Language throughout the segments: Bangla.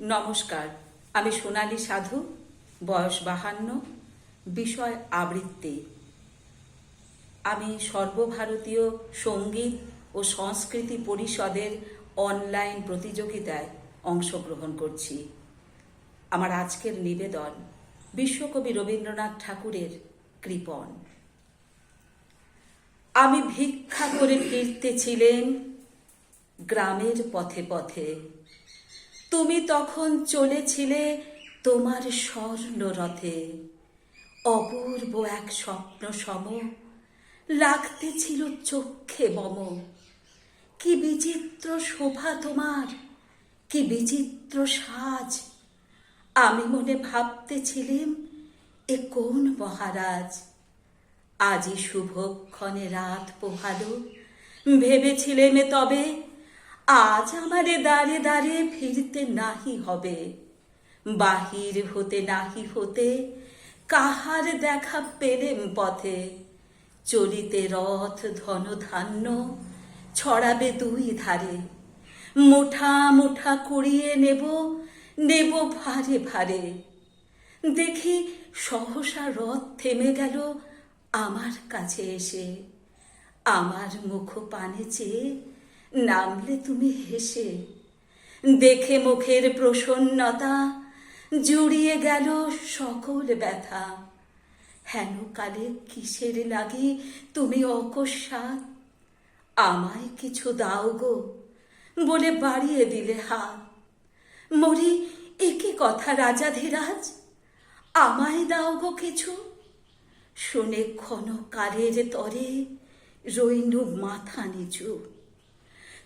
নমস্কার, আমি সোনালী সাধু, বয়স বাহান্ন, বিষয় আবৃত্তি। আমি সর্বভারতীয় সংগীত ও সংস্কৃতি পরিষদের অনলাইন প্রতিযোগিতায় অংশগ্রহণ করছি। আমার আজকের নিবেদন বিশ্বকবি রবীন্দ্রনাথ ঠাকুরের কৃপণ। আমি ভিক্ষা করে ফিরতেছিলেন গ্রামের পথে পথে। তুমি তখন চলেছিলে তোমার স্বর্ণ রথে অপূর্ব এক স্বপ্ন সম, লাগতে ছিল চক্ষে মম। কি বিচিত্র শোভা তোমার, কি বিচিত্র সাজ। আমি মনে ভাবতেছিলাম, এ কোন মহারাজ? আজি শুভক্ষণে রাত পোহালো, ভেবেছিলেম তবে আজ আমারে দাঁড়ে দাঁড়ে ফিরতে নাহি হবে। বাহির হতে নাহি হতে কাহার দেখা পেলেম পথে। চলিতে রথ ধন ধান্য ছড়াবে দুই ধারে। মুঠা মুঠা কুড়িয়ে নেব নেব ভারে ভারে। দেখি সহসা রথ থেমে গেল আমার কাছে এসে। আমার মুখ পানে চেয়ে নামলে তুমি হেসে। দেখে মুখের প্রসন্নতা জুড়িয়ে গেল সকল ব্যথা। হেন কালে কিসের লাগি তুমি অকস্মাৎ আমায় কিছু দাও গো বলে বাড়িয়ে দিলে হাত। মরি একই কথা রাজাধিরাজ আমায় দাও গো কিছু। শুনে ক্ষণ ক্ষণকালের তরে রইনু মাথা নিচু।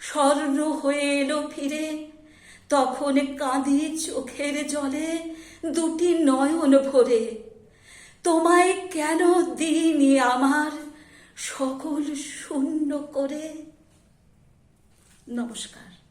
স্বর্ণ হয়ে এলো ফিরে। তখন কাঁদি চোখের জলে দুটি নয়ন ভরে। তোমায় কেন দিনই আমার সকল শূন্য করে? নমস্কার।